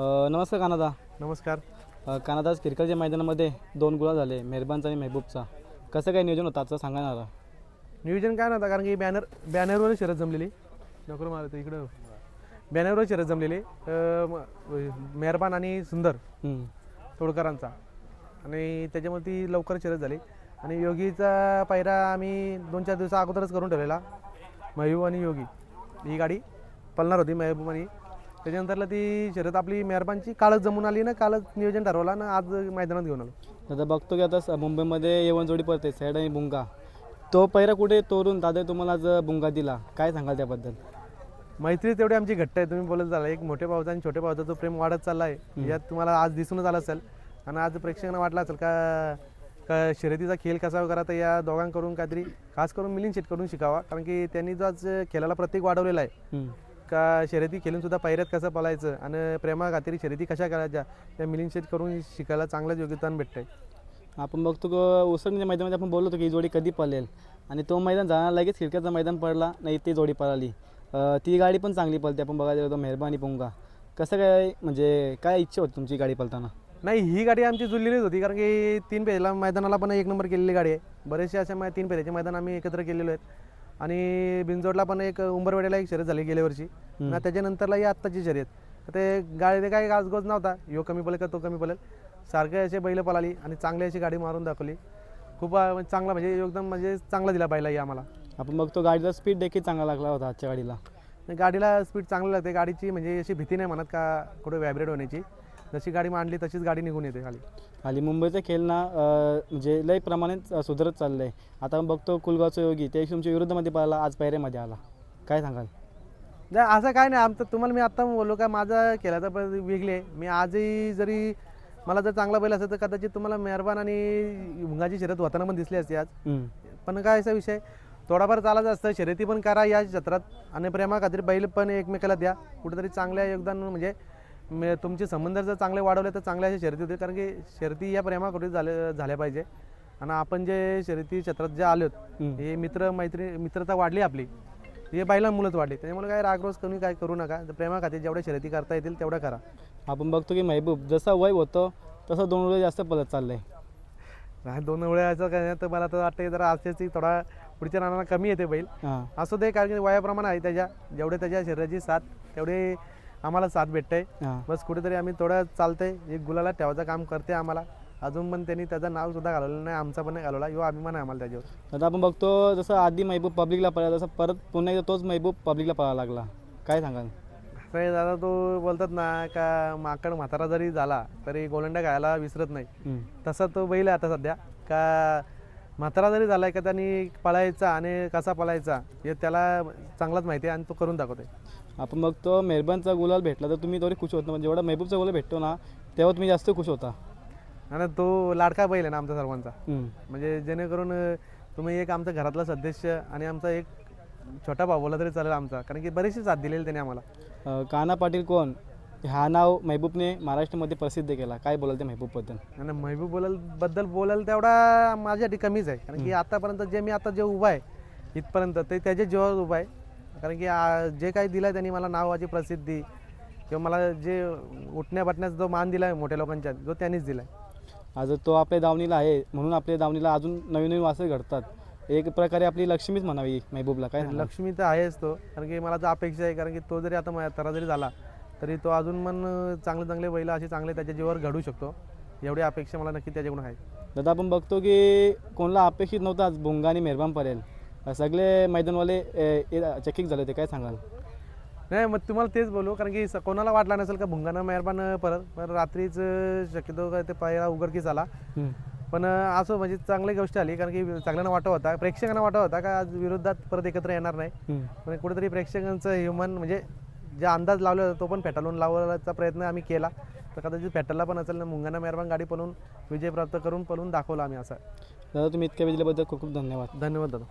नमस्कार कानादा. नमस्कार. कानादा आज क्रिकेटच्या मैदानामध्ये दोन गुळा झाले मेहरबानचा आणि मेहबूबचा. कसं काय नियोजन होतं आजचं सांगा ना. नियोजन काय नव्हतं कारण की बॅनर बॅनरवर शरद जमलेली. नको मारत इकडं. बॅनरवर शरद जमलेली. मेहरबान आणि सुंदर. तोडकरांचा. आणि त्याच्यामुळे ती लवकर शरद झाली. आणि योगीचा पायरा आम्ही दोन चार दिवसा अगोदरच करून ठेवलेला. महबूब आणि योगी. ही गाडी पळणार होती महबूब आणि त्याच्यानंतरला ती शर्यत आपली मेहरबानची कालच जमून आली ना कालच नियोजन ठरवलं ना आज मैदानात घेऊन आलो. आता बघतो की आता स- मुंबईमध्ये येवन जोडी पडते सॅड आणि बुंगा. तो पैरा कुठे तोरून दादा तुम्हाला आज बुंगा दिला? काय सांगाल त्याबद्दल? मैत्री तेवढी आमची घट्ट आहे तुम्ही बोलत झाला एक मोठ्या भावाचा आणि छोट्या भावाचा जो प्रेम वाढत चालला आहे यात तुम्हाला आज दिसूनच आला असेल. आणि आज प्रेक्षकांना वाटलं असेल का का शर्यतीचा खेळ कसा करा तर या दोघांकडून काहीतरी खास करून मिलिंद शेटकडून शिकावा. कारण की त्यांनी जो आज खेळाला प्रत्येक वाढवलेला आहे हम्म. का शर्यती खेळून सुद्धा पायऱ्यात कसं पळायचं? आणि प्रेमा खातीर शर्यती कशा करायच्या त्या शेट करून शिकायला चांगलंच योगदान भेटतंय. आपण बघतो की उसरणीच्या मैदानामध्ये आपण बोललो होतो की ही जोडी कधी पळेल? आणि तो मैदान जाणार लगेच खिडक्याचं मैदान पडला नाही ती जोडी पळाली. ती गाडी पण चांगली पळते. आपण बघायला गेलो मेहरबानी बुंगा कसं काय म्हणजे काय इच्छा होती तुमची गाडी पळताना? नाही ही गाडी आमची जुळलेलीच होती कारण की तीन पेजला मैदानाला पण एक नंबर केलेली गाडी आहे. बरेचसे मै- तीन पेजाचे मैदान आम्ही एकत्र केलेलो आहेत. आणि बिनजोडला पण एक उंबरवेड्याला एक शर्यत झाली गेल्या वर्षी. ना त्याच्यानंतरला ही आत्ताची शर्यत. ते गाडीने काही गाजगोज नव्हता. यो कमी पळेल का तो कमी पळेल सारखे असे बैल पळाली आणि चांगली अशी गाडी मारून दाखवली. खूप म्हणजे चांगला म्हणजे एकदम म्हणजे चांगला दिला बैलाही आम्हाला. आपण बघतो गाडीचा स्पीड देखील चांगला लागला होता आजच्या गाडीला. गाडीला स्पीड चांगली लागते. गाडीची म्हणजे अशी भीती नाही म्हणत का कुठे व्हायब्रेट होण्याची. जशी गाडी मांडली तशीच गाडी निघून येते खाली. आणि मुंबईचं खेळ ना अं, म्हणजे लय प्रमाणात अं, सुधारत चाललं आहे आता बघतो कुलगावचा योगी ते तुमच्या विरुद्धमध्ये पळाला आज पैऱ्यामध्ये आला. काय सांगाल? नाही असं काय नाही आमचं तुम्हाला मी आत्ता बोललो का माझा खेळाचा पण वेगळी मी आजही जरी मला जर चांगला बैल असेल तर कदाचित तुम्हाला मेहरबान आणि भुंगाची शर्यत होताना पण दिसली असते आज. हम्म. पण काय असा विषय थोडाफार चालायचं असतं शर्यती पण करा या क्षेत्रात. आणि प्रेमा खातीर बैल पण एकमेकाला द्या. कुठेतरी चांगल्या योगदान म्हणजे मे- तुमचे संबंध जर चांगले वाढवले तर चांगल्या अशा शर्यती होतील. कारण की शर्यती या प्रेमा कुठे झाल्या पाहिजे. आणि आपण जे शर्यती क्षेत्रात जे आलोत. हे मित्र मैत्री मित्रता वाढली आपली हे बैला मुलंच वाढली. त्याच्यामुळे काय रागरोज कमी काय करू नका. तर प्रेमा खातीर जेवढ्या शर्यती करता येतील तेवढ्या करा. आपण बघतो की महबूब जसं वय होतं तसं दोन वेळ जास्त पळत चाललंय. नाही, दोन वेळाचं काय तर मला तर वाटतं की जरा आजच्याची थोडा पुढच्या रानाला कमी येते बैल. असू दे कारण की वयाप्रमाणे आहे त्याच्या. जेवढे त्याच्या शरीराची साथ तेवढे आम्हाला साथ भेटते हां. बस कुठेतरी आम्ही थोडं चालतंय. एक गुलाला ठेवायचं काम करते आम्हाला. अजून पण त्यांनी त्याचं नाव सुद्धा घालवलं नाही आमचा पण नाही घालवला. यो अभिमान आहे आम्हाला त्याच्यावर. आता आपण बघतो जसं आधी महबूब पब्लिकला पळाला तसं परत पुन्हा एकदा तोच महबूब पब्लिकला पळायला लागला. काय सांगाल? आहे दादा तो बोलतात ना का माकड म्हातारा जरी झाला तरी गोलंड्या खायला विसरत नाही. हम्म. तसा तो बैल आहे आता सध्या. का म्हातारा जरी झाला का त्यांनी पळायचा आणि कसा पळायचा हे त्याला चांगलाच माहिती आहे आणि तो करून दाखवतोय. आपण बघतो मेहरबानचा गुलाल भेटला तर तुम्ही थोडी खुश होता म्हणजे जेवढा महबूबचा गुलाल भेटतो ना तेव्हा तुम्ही जास्त खुश होता. आणि तो लाडका बैल आहे ना आमच्या सर्वांचा. म्हणजे जेणेकरून तुम्ही एक आमचा घरातला सदस्य आणि आमचा एक छोटा भाऊ बोला तरी चालेल आमचा. कारण की बरीचशी साथ दिलेली त्याने आम्हाला. अं, कान्हा पाटील कोण? हा नाव महबूबने महाराष्ट्रामध्ये प्रसिद्ध केला. काय बोलाल ते महबूबबद्दल? आणि महबूब बोलाल बद्दल बोलाल तेवढा माझ्यासाठी कमीच आहे. कारण की आतापर्यंत जे मी आता जे उभा आहे इथपर्यंत ते त्याच्या जीवावर उभा आहे. कारण की आ, जे काही दिलं त्यांनी मला नावाची प्रसिद्धी किंवा मला जे उठण्या बटण्याचा जो मान दिला आहे मोठ्या लोकांच्या जो त्यांनीच दिला आहे आज तो आपल्या दावणीला आहे म्हणून आपल्या दावणीला अजून नवीन नवीन वासं घडतात. एक प्रकारे आपली लक्ष्मीच म्हणावी महबूबला काय? लक्ष्मी तर आहेच तो. कारण की मला तर अपेक्षा आहे कारण की तो जरी आता माझ्या तरा जरी झाला तरी तो अजून पण चांगले चांगले बैल असे चांगले त्याच्या जीवावर घडू शकतो. एवढी अपेक्षा मला नक्की त्याच्याकडून आहे दादा आपण बघतो की कोणाला अपेक्षित नव्हतं आज भुंगा आणि मेहरबान पडेल सगळे मैदानवाले चेकिंग झाले होते काय सांगाल? नाही मग तुम्हाला तेच बोलू कारण की कोणाला वाटला नसेल का भुंगाना मेहरबान परत पण रात्रीच शक्यतो काय ते पायला उघडकीस आला. पण असं म्हणजे चांगली गोष्ट आली कारण की चांगल्यानं वाटत होता. प्रेक्षकांना वाटत होता का आज विरोधात परत एकत्र येणार नाही. पण कुठेतरी प्रेक्षकांचं ह्युमन म्हणजे जे अंदाज लावला होता तो पण फेटाळून लावण्याचा प्रयत्न आम्ही केला. तर कदाचित फेटाळला पण असेल ना मुंगाना मेहरबान गाडी पळून विजय प्राप्त करून पळून दाखवला आम्ही असं. दादा तुम्ही इतक्या वेळ दिल्याबद्दल खूप खूप धन्यवाद. धन्यवाद दादा.